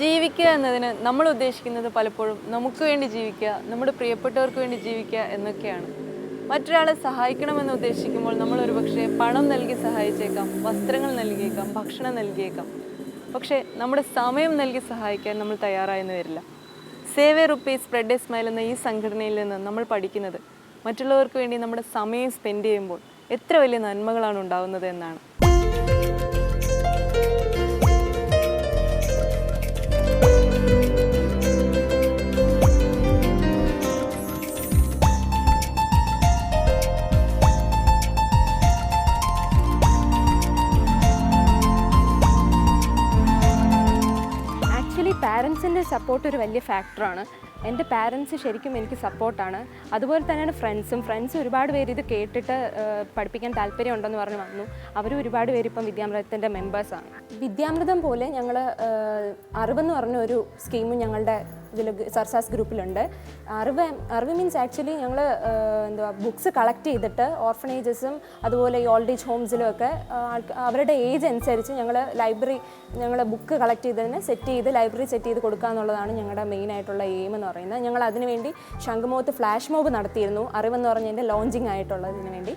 ജീവിക്കുക എന്നതിന് നമ്മൾ ഉദ്ദേശിക്കുന്നത് പലപ്പോഴും നമുക്ക് വേണ്ടി ജീവിക്കുക നമ്മുടെ പ്രിയപ്പെട്ടവർക്ക് വേണ്ടി ജീവിക്കുക എന്നൊക്കെയാണ്. മറ്റൊരാളെ സഹായിക്കണമെന്ന് ഉദ്ദേശിക്കുമ്പോൾ നമ്മൾ ഒരുപക്ഷെ പണം നൽകി സഹായിച്ചേക്കാം വസ്ത്രങ്ങൾ നൽകിയേക്കാം ഭക്ഷണം നൽകിയേക്കാം. പക്ഷേ നമ്മുടെ സമയം നൽകി സഹായിക്കാൻ നമ്മൾ തയ്യാറായെന്ന് വരില്ല. Save a rupees spread a smile എന്ന ഈ സംഘടനയിൽ നിന്ന് നമ്മൾ പഠിക്കുന്നത് മറ്റുള്ളവർക്ക് വേണ്ടി നമ്മുടെ സമയം സ്പെൻഡ് ചെയ്യുമ്പോൾ എത്ര വലിയ നന്മകളാണ് ഉണ്ടാവുന്നത് എന്നാണ്. ആക്ച്വലി പാരൻസിന്റെ സപ്പോർട്ട് ഒരു വലിയ ഫാക്ടറാണ് എന്റെ പാരൻസ് ശരിക്കും എനിക്ക് സപ്പോർട്ടാണ് അതുപോലെ തന്നെയാണ് ഫ്രണ്ട്സും ഫ്രണ്ട്സ് ഒരുപാട് പേര് ഇത് കേട്ടിട്ട് പഠിപ്പിക്കാൻ താല്പര്യമുണ്ടെന്ന് പറഞ്ഞ് വന്നു. അവരും ഒരുപാട് പേര് ഇപ്പം വിദ്യാമൃതത്തിന്റെ മെമ്പേഴ്സാണ് വിദ്യാമൃതം പോലെ ഞങ്ങൾ അറിവെന്ന് പറഞ്ഞ ഒരു സ്കീമും ഞങ്ങളുടെ ഇതിൽ സർസാസ് ഗ്രൂപ്പിലുണ്ട്. അറിവ് അറിവ് മീൻസ് ആക്ച്വലി ഞങ്ങൾ എന്തുവാ ബുക്സ് കളക്ട് ചെയ്തിട്ട് ഓർഫനേജസും അതുപോലെ ഈ ഓൾഡ് ഏജ് ഹോംസിലും ഒക്കെ അവരുടെ ഏജ് അനുസരിച്ച് ഞങ്ങൾ ലൈബ്രറി ഞങ്ങൾ ബുക്ക് കളക്ട് ചെയ്തതിന് സെറ്റ് ചെയ്ത് ലൈബ്രറി സെറ്റ് ചെയ്ത് കൊടുക്കുക എന്നുള്ളതാണ് ഞങ്ങളുടെ മെയിൻ ആയിട്ടുള്ള എയിം എന്ന് പറയുന്നത്. ഞങ്ങൾ അതിനുവേണ്ടി ശംഖുമുഖത്ത് ഫ്ലാഷ് മോബ് നടത്തിയിരുന്നു. അറിവെന്ന് പറഞ്ഞതിന്റെ ലോഞ്ചിങ് ആയിട്ടുള്ളതിന് വേണ്ടി.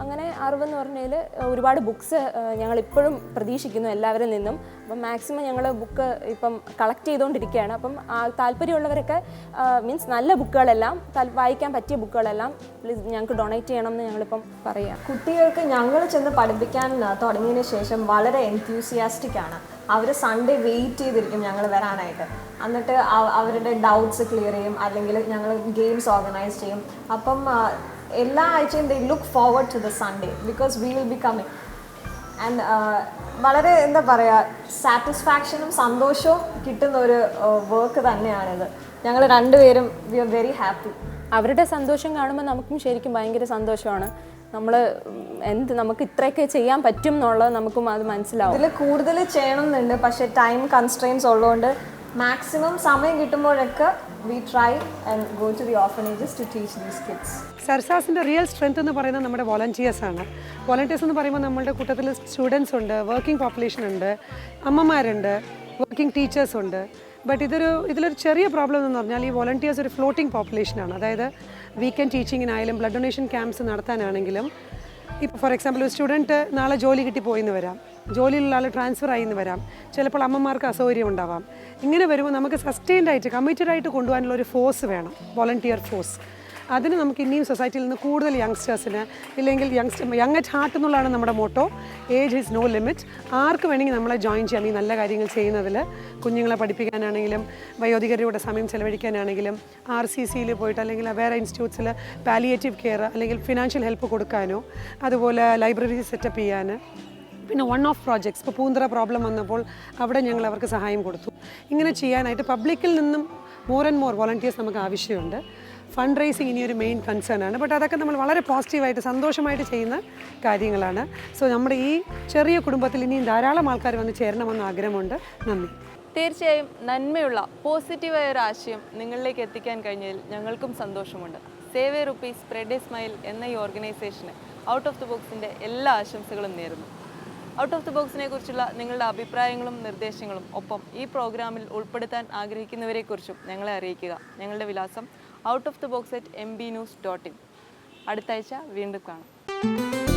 അങ്ങനെ അറിവെന്ന് പറഞ്ഞതിൽ ഒരുപാട് ബുക്ക്സ് ഞങ്ങൾ ഇപ്പോഴും പ്രതീക്ഷിക്കുന്നു എല്ലാവരിൽ നിന്നും. അപ്പം മാക്സിമം ഞങ്ങൾ ബുക്ക് ഇപ്പം കളക്ട് ചെയ്തുകൊണ്ടിരിക്കുകയാണ്. അപ്പം താല്പര്യമുള്ളവരൊക്കെ മീൻസ് നല്ല ബുക്കുകളെല്ലാം വായിക്കാൻ പറ്റിയ ബുക്കുകളെല്ലാം പ്ലീസ് ഞങ്ങൾക്ക് ഡൊണേറ്റ് ചെയ്യണം എന്ന് ഞങ്ങളിപ്പം പറയാം. കുട്ടികൾക്ക് ഞങ്ങൾ ചെന്ന് പഠിപ്പിക്കാൻ തുടങ്ങിയതിന് ശേഷം വളരെ എൻത്യൂസിയാസ്റ്റിക് ആണ്. അവർ സൺഡേ വെയിറ്റ് ചെയ്തിരിക്കും ഞങ്ങൾ വരാനായിട്ട്. എന്നിട്ട് അവരുടെ ഡൗട്ട്സ് ക്ലിയർ ചെയ്യും. അല്ലെങ്കിൽ ഞങ്ങൾ ഗെയിംസ് ഓർഗനൈസ് ചെയ്യും. അപ്പം എല്ലാ ആഴ്ചയും they look forward to the Sunday because we will be coming and വളരെ എന്താ പറയുക സാറ്റിസ്ഫാക്ഷനും സന്തോഷവും കിട്ടുന്ന ഒരു വർക്ക് തന്നെയാണിത്. ഞങ്ങൾ രണ്ടുപേരും വി ആർ വെരി ഹാപ്പി അവരുടെ സന്തോഷം കാണുമ്പോൾ നമുക്കും ശരിക്കും ഭയങ്കര സന്തോഷമാണ്. നമ്മൾ എന്ത് നമുക്ക് ഇത്രയൊക്കെ ചെയ്യാൻ പറ്റും എന്നുള്ളത് നമുക്കും അത് മനസ്സിലാവും. ഇതിൽ കൂടുതൽ ചെയ്യണം എന്നുണ്ട് പക്ഷേ ടൈം കൺസ്ട്രെയിൻസ് ഉള്ളതുകൊണ്ട് മാക്സിമം സമയം കിട്ടുമ്പോഴൊക്കെ we try and go to the orphanages to teach these kids സർസാസിന്റെ real strength എന്ന് പറയുന്നത് നമ്മുടെ വോളണ്ടിയേഴ്സ് ആണ്. വോളണ്ടിയേഴ്സ് എന്ന് പറയുമ്പോൾ നമ്മളുടെ കൂട്ടത്തിൽ സ്റ്റുഡൻസ് ഉണ്ട് വർക്കിംഗ് പോപ്പുലേഷൻ ഉണ്ട് അമ്മമാരുണ്ട് വർക്കിംഗ് ടീച്ചേഴ്സ് ഉണ്ട്. ബട്ട് ഇതൊരു ഇതിലൊരു ചെറിയ പ്രോബ്ലം എന്ന് പറഞ്ഞാൽ ഈ വോളണ്ടിയേഴ്സ് ഒരു ഫ്ലോട്ടിംഗ് പോപ്പുലേഷനാണ് അതായത് വീക്കെൻഡ് ടീച്ചിങ്ങിനായാലും ബ്ലഡ് ഡൊണേഷൻ ക്യാമ്പ്സ് നടത്താനാണെങ്കിലും ഇപ്പോൾ ഫോർ എക്സാമ്പിൾ ഒരു സ്റ്റുഡന്റ് നാളെ ജോലി കിട്ടി പോയിന്ന് വരാം. ജോലിയിലുള്ള ആൾ ട്രാൻസ്ഫർ ആയി എന്ന് വരാം. ചിലപ്പോൾ അമ്മമാർക്ക് അസൗകര്യം ഉണ്ടാവാം. ഇങ്ങനെ വരുമ്പോൾ നമുക്ക് സസ്റ്റെയിൻഡ് ആയിട്ട് കമ്മിറ്റഡ് ആയിട്ട് കൊണ്ടുപോകാനുള്ള ഒരു ഫോഴ്സ് വേണം. വോളണ്ടിയർ ഫോഴ്സ് അതിന് നമുക്ക് ഇനിയും സൊസൈറ്റിയിൽ നിന്ന് കൂടുതൽ യങ്സ്റ്റേഴ്സിന് ഇല്ലെങ്കിൽ യങ്സ്റ്റർ യങ് അറ്റ് ഹാർട്ട് എന്നുള്ളതാണ് നമ്മുടെ motto age is no limit ആർക്ക് വേണമെങ്കിൽ നമ്മളെ ജോയിൻ ചെയ്യാം. ഈ നല്ല കാര്യങ്ങൾ ചെയ്യുന്നതിൽ. കുഞ്ഞുങ്ങളെ പഠിപ്പിക്കാനാണെങ്കിലും വയോധികരുടെ സമയം ചെലവഴിക്കാനാണെങ്കിലും ആർ സി സിയിൽ പോയിട്ട് അല്ലെങ്കിൽ വേറെ ഇൻസ്റ്റിറ്റ്യൂട്ട്സിൽ പാലിയേറ്റീവ് കെയർ അല്ലെങ്കിൽ ഫിനാൻഷ്യൽ ഹെൽപ്പ് കൊടുക്കാനോ അതുപോലെ ലൈബ്രറി സെറ്റപ്പ് ചെയ്യാൻ പിന്നെ വൺ ഓഫ് പ്രോജക്ട്സ് ഇപ്പോൾ പൂന്തറ പ്രോബ്ലം വന്നപ്പോൾ അവിടെ ഞങ്ങൾ അവർക്ക് സഹായം കൊടുത്തു. ഇങ്ങനെ ചെയ്യാനായിട്ട് പബ്ലിക്കിൽ നിന്നും മോർ ആൻഡ് മോർ വോളണ്ടിയേഴ്സ് നമുക്ക് ആവശ്യമുണ്ട്. ഫണ്ട് റേസിങ് ഇനിയൊരു മെയിൻ കൺസേൺ ആണ്. ബട്ട് അതൊക്കെ നമ്മൾ വളരെ പോസിറ്റീവായിട്ട് സന്തോഷമായിട്ട് ചെയ്യുന്ന കാര്യങ്ങളാണ്. സോ നമ്മുടെ ഈ ചെറിയ കുടുംബത്തിൽ ഇനിയും ധാരാളം ആൾക്കാർ വന്ന് ചേരണമെന്ന് ആഗ്രഹമുണ്ട്. നന്ദി. തീർച്ചയായും നന്മയുള്ള പോസിറ്റീവായ ഒരു ആശയം നിങ്ങളിലേക്ക് എത്തിക്കാൻ കഴിഞ്ഞതിൽ ഞങ്ങൾക്കും സന്തോഷമുണ്ട്. Save a rupees spread a smile എന്ന ഈ ഓർഗനൈസേഷന് ഔട്ട് ഓഫ് ദി ബോക്സിന്റെ എല്ലാ ആശംസകളും നേരുന്നു. ഔട്ട് ഓഫ് ദി ബോക്സിനെ കുറിച്ചുള്ള നിങ്ങളുടെ അഭിപ്രായങ്ങളും നിർദ്ദേശങ്ങളും ഒപ്പം ഈ പ്രോഗ്രാമിൽ ഉൾപ്പെടുത്താൻ ആഗ്രഹിക്കുന്നവരെക്കുറിച്ചും ഞങ്ങളെ അറിയിക്കുക. ഞങ്ങളുടെ വിലാസം out of the box at M B news dot in അടുത്ത ആഴ്ച വീണ്ടും കാണാം.